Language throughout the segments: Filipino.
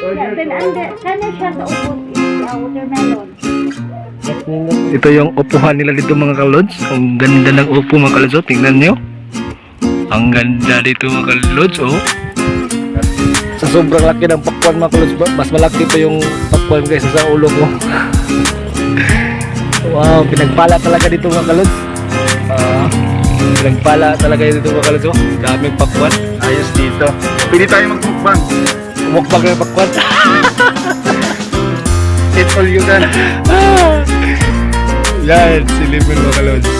Then, ande, kana siya sa ubos is uh, watermelon. Ito yung upuhan nila dito mga kalods. Ang ganda ng upo mga kalods. Oh. Tingnan nyo. Ang ganda dito mga kalods. Oh. Sa sobrang laki ng pakwan mga kalods. Mas malaki pa yung pakwan kaysa sa ulo ko. wow, pinagpala talaga dito mga kalods. Ah, pinagpala talaga dito mga kalods. Oh. Daming pakwan. Ayos dito. Pwede tayo magmukbang. Umukbang ng pakwan. It's all you can. Ah! Yan, silipin mga kalods.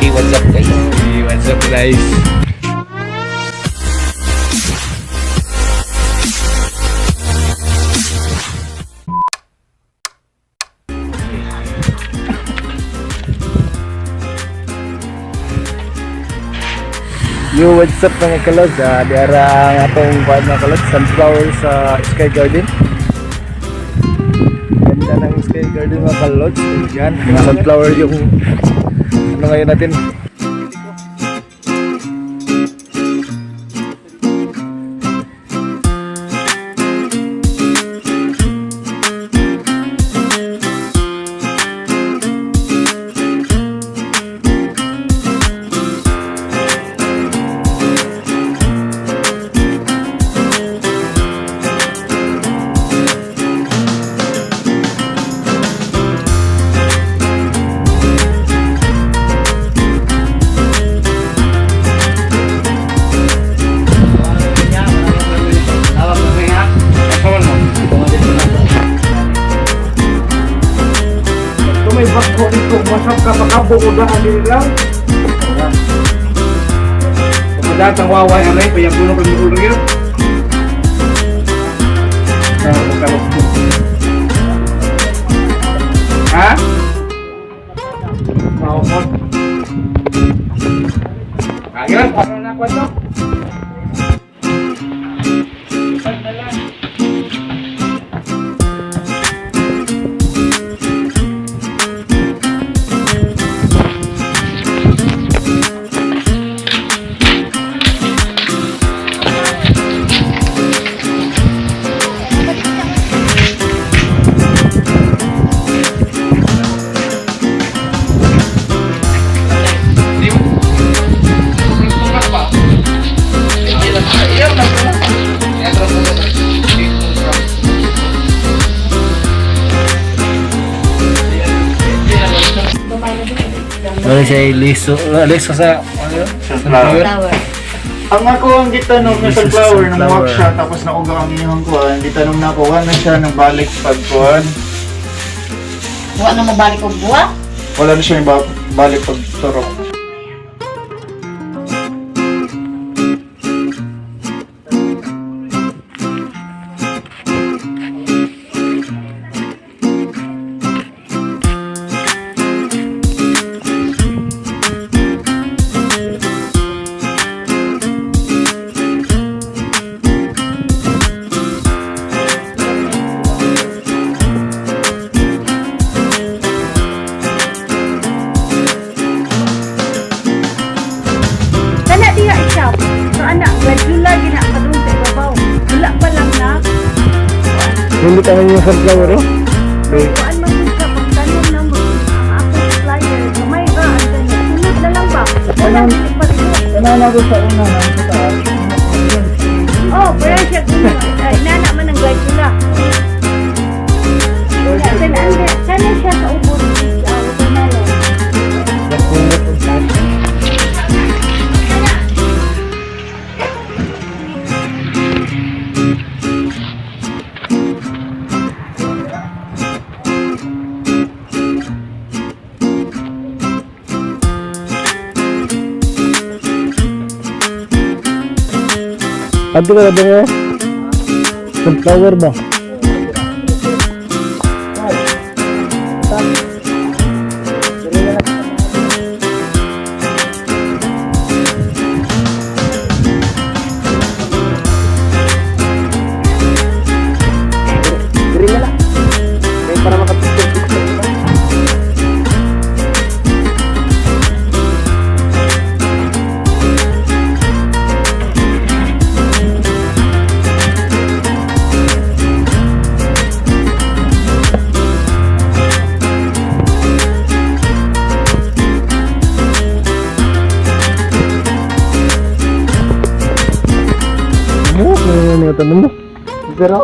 Hey, what's up guys? Hey, what's up guys? Yo, what's up mga kalod? Uh, di ara ang atong kuhan mga kalod, sunflower sa Sky Garden. Ganda ng Sky Garden mga kalod. Yan, yung sunflower yung ano ngayon natin, makabuudahan din lang. Kumadat ang waway ang ray, payang puno kang mulong yun. Sa mo. Ha? Maumot. Kaya, parang na Ano siya liso, liso sa ano? Sunflower. Flower. Ang ako ang gitanong ng is sunflower, nang sunflower. walk siya, tapos nauga ang inyong kuhan, gitanong na ako, wala siya nang balik pagkuhan. Buwa na mabalik ko buwa. Wala na siya yung ba- balik pagturok. Hindi ka yung sunflower oh. Kuan man yun na mo. Kamay ba? Ang ganyan. Sunod na lang ba? Wala ko sa una na sa taas. Oh, pero siya kuno. Ay, nana man ang gladula. Then ande, kana siya sa ubos Ano ka ba mo? Sunflower ba? Yung tanong mo? Pero,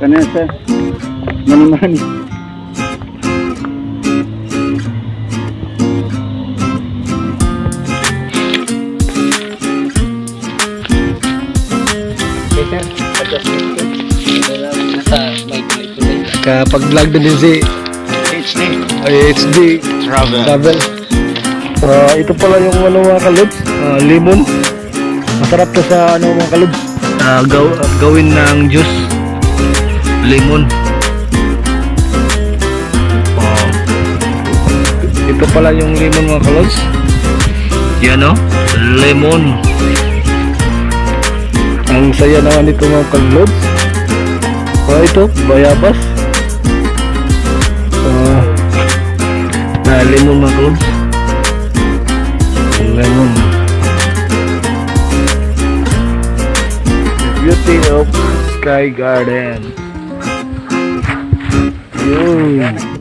kanina sa manimani. May tuloy-tuloy. Kapag vlog din din si HD. HD Travel. Travel. Ah, ito pala yung ano mga kalods, ah, lemon. Masarap to sa ano mga kalods. Ah, gaw, gawin ng juice. Lemon. Ah, ito pala yung lemon mga kalods. Yan o, lemon. Ang saya naman nito mga kalods. Ah, ito, bayabas. Ah, na lemon mga kalods. Lemon. The of Sky Garden. Yun.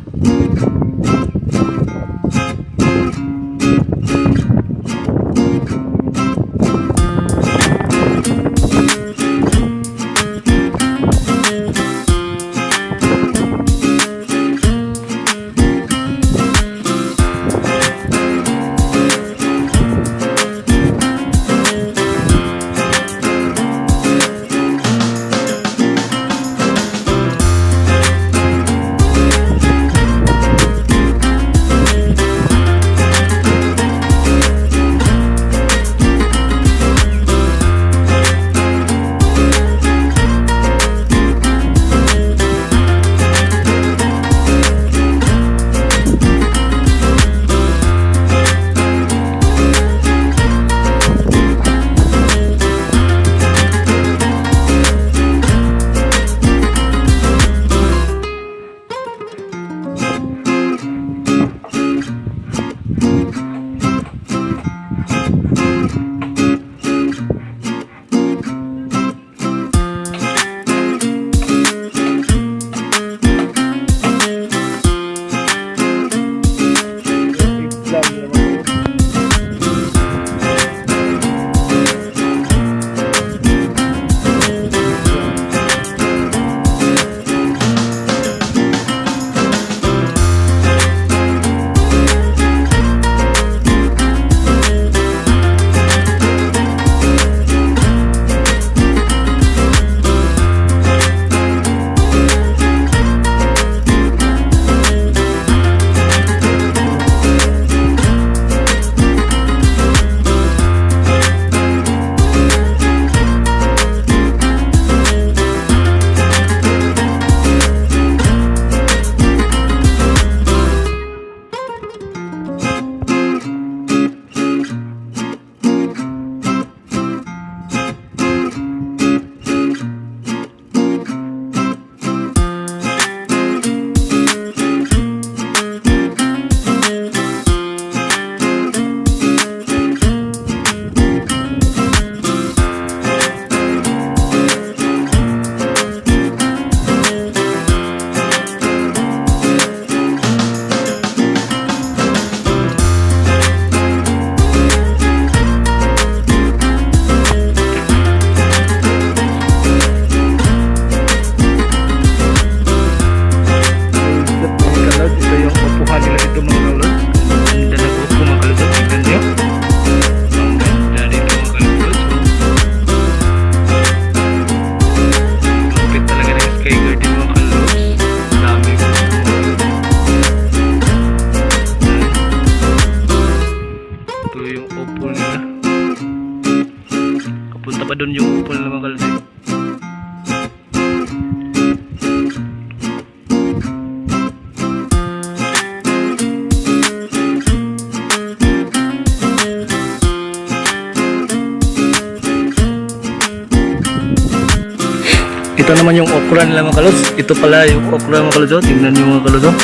Ito pala yung okra mga oh. Tingnan nyo mga oh.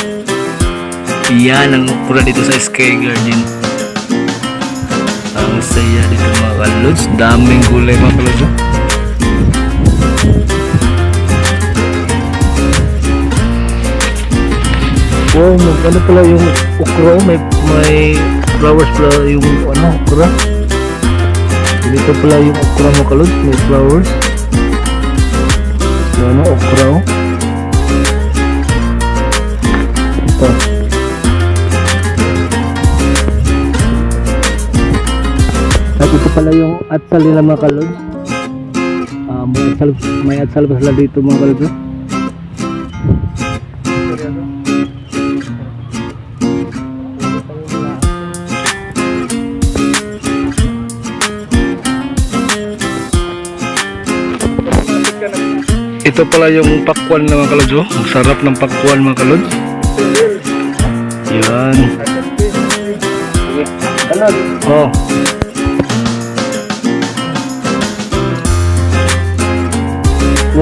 Yan ang okra dito sa Sky Garden. Ang saya dito mga kalos. Daming gulay mga kalos. oh. Mag ano pala yung okra. May, may flowers pala yung ano, okra. Dito pala yung okra mga kalods. May flowers. Ano, okra oh. Pala yung atsal nila mga kalods. Ah, may atsal, may atsal pa sila dito mga kalods. oh. Ito pala yung pakwan ng mga kalods. oh. Ang sarap ng pakwan mga kalods. Yan. Oh.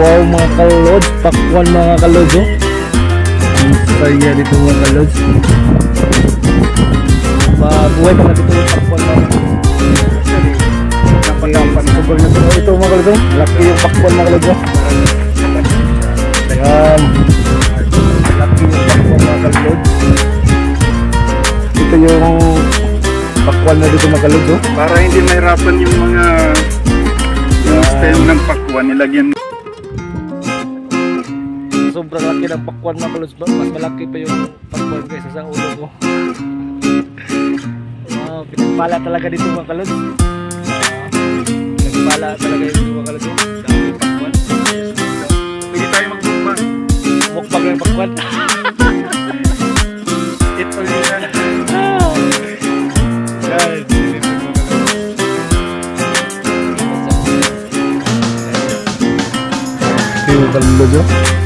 Wow mga kalods, pakwan mga kalods oh. Saya dito mga kalods. Mabuhay pa natin ito yung pakwan mga Napadapan sobrang na ito. Ito mga kalods oh. Laki yung pakwan mga kalods oh. Ayan. Laki yung pakwan mga kalods. Ito yung pakwan na dito mga kalods oh. Para hindi mahirapan yung mga yung stem ng pakwan nilagyan sobrang laki ng pakwan mga kalos? Mas malaki pa yung pakwan kaysa sa ulo ko. wow, pinagpala talaga dito mga kalos. Ah, pinagpala talaga dito mga kalos. Pwede tayo magbumbang. Mukbang ng pakwan. Ito yun. Guys, dito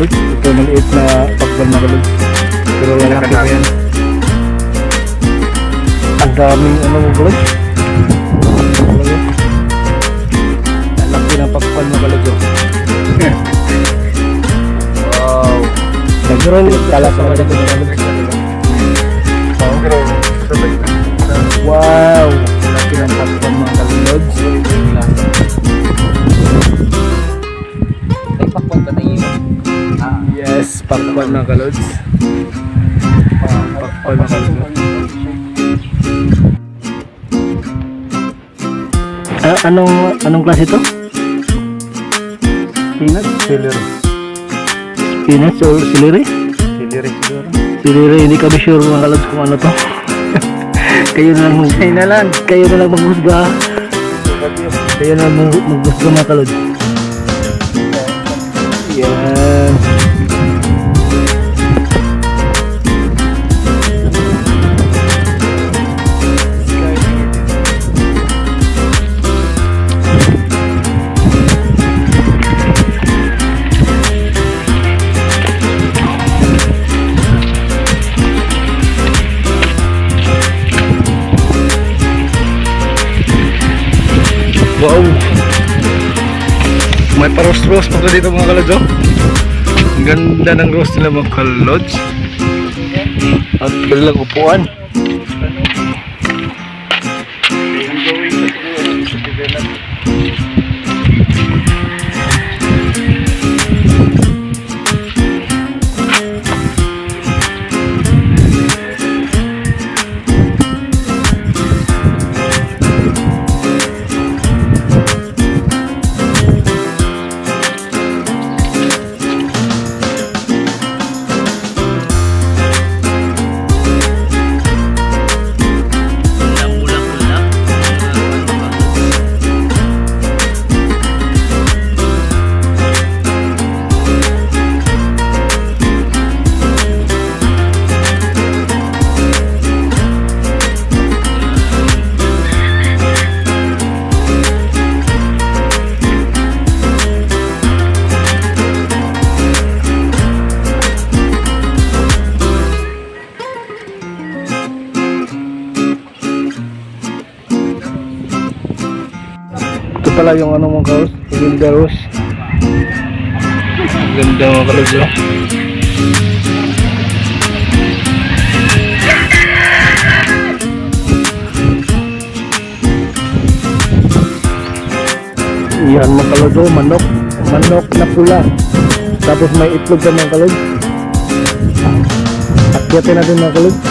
kalulod. Ito maliit na pakwan mga kalulod. Pero lalaki pa yan. Ang daming ano mga kalulod. Lalaki ng pakwan mga kalulod. oh. wow. Nagkaroon yung kala sa mga kalulod. Mga kalods. Pakwan mga kalods. Ah, anong anong klase to? Peanut, celery. Spinach or celery? Celery siguro. Celery, hindi kami sure mga kalods kung ano to. kayo na lang mag kayo na lang, kayo na lang maghusga. Kayo na lang mag- maghusga mga kalods. Yan. May paros-ros pa dito mga kalods oh. Ang ganda ng roast nila mga kalods. At kanilang upuan. Pala yung ano mga kaos, Ganda Rose. Ang Ganda mga kalos oh. Yan mga kalos oh, manok. Manok na pula. Tapos may itlog ka mga kalos. Akyatin natin mga kalos.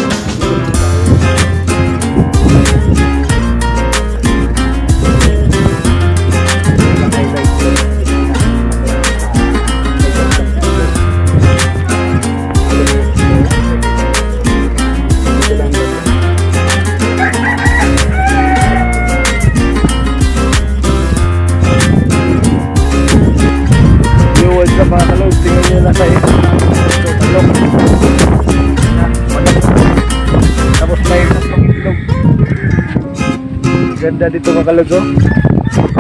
Ganda dito mga kalods